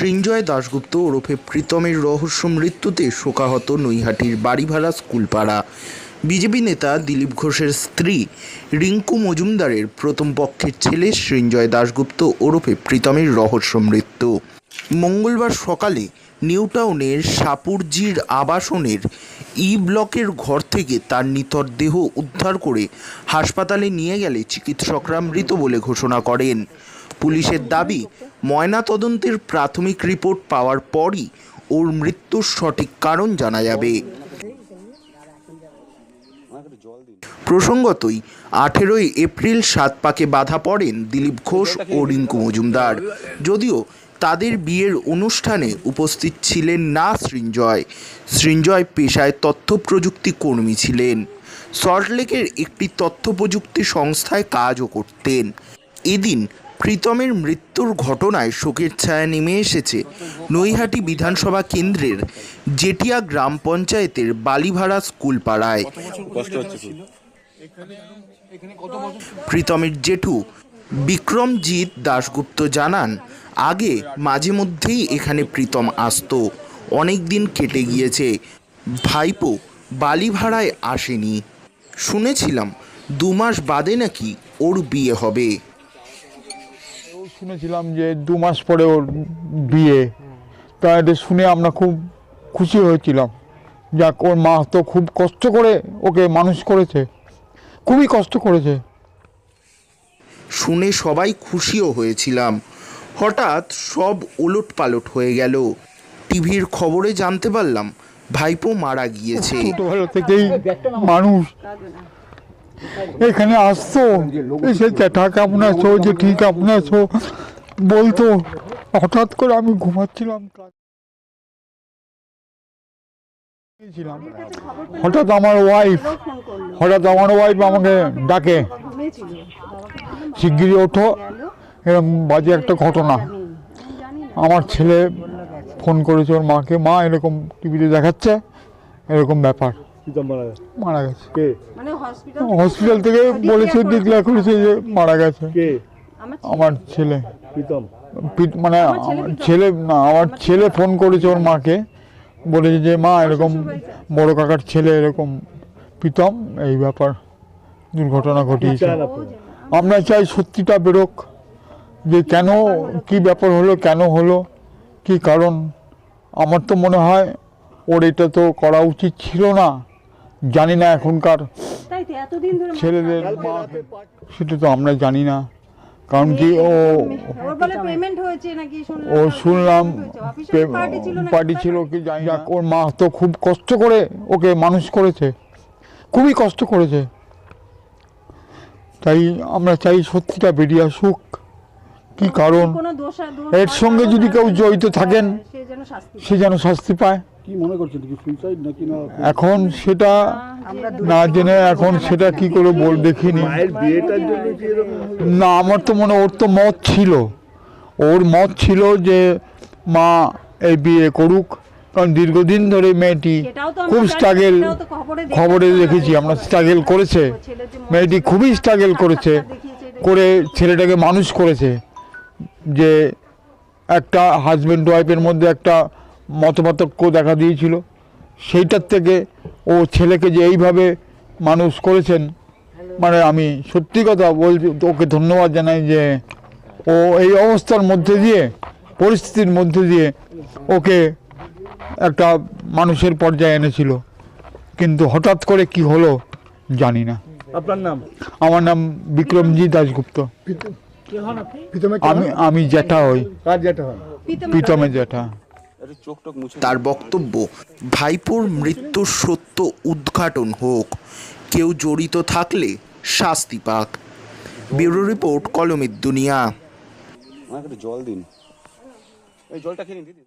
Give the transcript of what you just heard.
সৃঞ্জয় দাশগুপ্ত ওরফে প্রীতমের রহস্য মৃত্যুতে শোকাহত নৈহাটির বাড়িভাড়া স্কুলপাড়া। বিজেপি নেতা দিলীপ ঘোষের স্ত্রী রিঙ্কু মজুমদারের প্রথম পক্ষের ছেলে সৃঞ্জয় দাশগুপ্ত ওরফে প্রীতমের রহস্য মৃত্যু। মঙ্গলবার সকালে নিউটাউনের সাপুরজির আবাসনের ই ব্লকের ঘর থেকে তার নিথর দেহ উদ্ধার করে হাসপাতালে নিয়ে গেলে চিকিৎসকরা মৃত বলে ঘোষণা করেন। পুলিশের দাবি, ময়নাতদন্তের প্রাথমিক রিপোর্ট পাওয়ার পরই ওর মৃত্যুর সঠিক কারণ জানা যাবে। প্রসঙ্গতই, আঠেরোই এপ্রিল সাত পাকে বাধা পড়েন দিলীপ ঘোষ ও রিঙ্কু মজুমদার। যদিও তাদের বিয়ের অনুষ্ঠানে উপস্থিত ছিলেন না সৃঞ্জয়। সৃঞ্জয় পেশায় তথ্য প্রযুক্তি কর্মী ছিলেন। সল্টলেকের একটি তথ্য প্রযুক্তি সংস্থায় কাজও করতেন। এদিন প্রীতমের মৃত্যুর ঘটনায় শোকের ছায়া নেমে এসেছে নৈহাটি বিধানসভা কেন্দ্রের জেটিয়া গ্রাম পঞ্চায়েতের বালিভাড়া স্কুল পাড়ায়। প্রীতমের জেঠু বিক্রমজিৎ দাশগুপ্ত জানান, আগে মাঝে মধ্যেই এখানে প্রীতম আসতো, অনেক দিন কেটে গিয়েছে। ভাইপো বালি ভাড়ায় আসেনি। শুনেছিলাম দু মাস বাদে নাকি ওর বিয়ে হবে। শুনেছিলাম যে দু মাস পরে ওর বিয়ে। তা এটা শুনে আমরা খুব খুশি হয়েছিলাম। যাক, ওর মা তো খুব কষ্ট করে ওকে মানুষ করেছে। খুবই কষ্ট করেছে। শুনে সবাই খুশিও হয়েছিলাম। হঠাৎ সব ওলট পালট হয়ে গেল। টিভির খবরে জানতে পারলাম, ভাইপো মারা গিয়েছে। থেকেই মানুষ এখানে আসতো কেমন আছো যে ঠিক আছো বলতো। হঠাৎ করে আমি ঘুমাচ্ছিলাম হঠাৎ আমার ওয়াইফ হঠাৎ আমার ওয়াইফ আমাকে ডাকে। শিগগিরই ওঠো। এরকম বাজে একটা ঘটনা। আমার ছেলে ফোন করেছে ওর মাকে মা এরকম টিভিতে দেখাচ্ছে এরকম ব্যাপার। মারা গেছে? মারা গেছে। কে? মানে হসপিটাল হসপিটাল থেকে বলেছে ডিক্লেয়ার করেছে যে মারা গেছে। আমার ছেলে। মানে আমার ছেলে না আমার ছেলে ফোন করেছে ওর মাকে বলেছে যে মা এরকম বড় কাকার ছেলে এরকম প্রীতম এই ব্যাপার। দুর্ঘটনা ঘটিয়েছে। আমরা চাই সত্যিটা বেরোক যে কেন কি ব্যাপার হলো কেন হলো কি কারণ? আমার তো মনে হয় ওর এটা তো করা উচিত ছিল না। জানি না এখনকার ছেলেদের সেটা তো আমরা জানি না। কারণ কি ও ওর বলে পেমেন্ট হয়েছে নাকি শুনলাম ও শুনলাম অফিসিয়াল পার্টি ছিল পার্টি ছিল কি জানি না। ওর মা তো খুব কষ্ট করে ওকে মানুষ করেছে। খুবই কষ্ট করেছে। তাই আমরা চাই সত্যিটা বেরিয়ে আসুক। কি কারণ? কোনো দোষ দোষ এর সঙ্গে যদি কেউ জড়িত থাকেন সে যেন শাস্তি সে যেন শাস্তি পায়। কি মনে করছেন কি সুইসাইড নাকি না? এখন সেটা না জেনে এখন সেটা কি করে বল দেখিনি? না আমার তো মনে ওর তো মত ছিল। ওর মত ছিল যে মা এই বিয়ে করুক। কারণ দীর্ঘদিন ধরে মেয়েটি খুব স্ট্রাগেল খবরে। দেখেছি আমরা স্ট্রাগেল করেছে। মেয়েটি খুবই স্ট্রাগল করেছে করে ছেলেটাকে মানুষ করেছে যে একটা হাজব্যান্ড ওয়াইফের মধ্যে একটা মতপার্থক্য দেখা দিয়েছিল। সেইটার থেকে ও ছেলেকে যে এইভাবে মানুষ করেছেন মানে আমি সত্যি কথা বলছি ওকে ধন্যবাদ জানাই যে ও এই অবস্থার মধ্যে দিয়ে পরিস্থিতির মধ্যে দিয়ে ওকে একটা মানুষের পর্যায়ে এনেছিল। কিন্তু হঠাৎ করে কি হলো জানি না। আপনার নাম? আমার নাম বিক্রমজি দাশগুপ্ত। আমি আমি জ্যাঠা হই। প্রীতমের প্রীতমের জ্যাঠা। তার বক্তব্য ভাইপোর মৃত্যুর সত্য উদ্ঘাটন হোক কেউ জড়িত থাকলে শাস্তি পাক। ব্যুরো রিপোর্ট কলমের দুনিয়া। জল দিন। এই জলটা খেয়ে দিদি।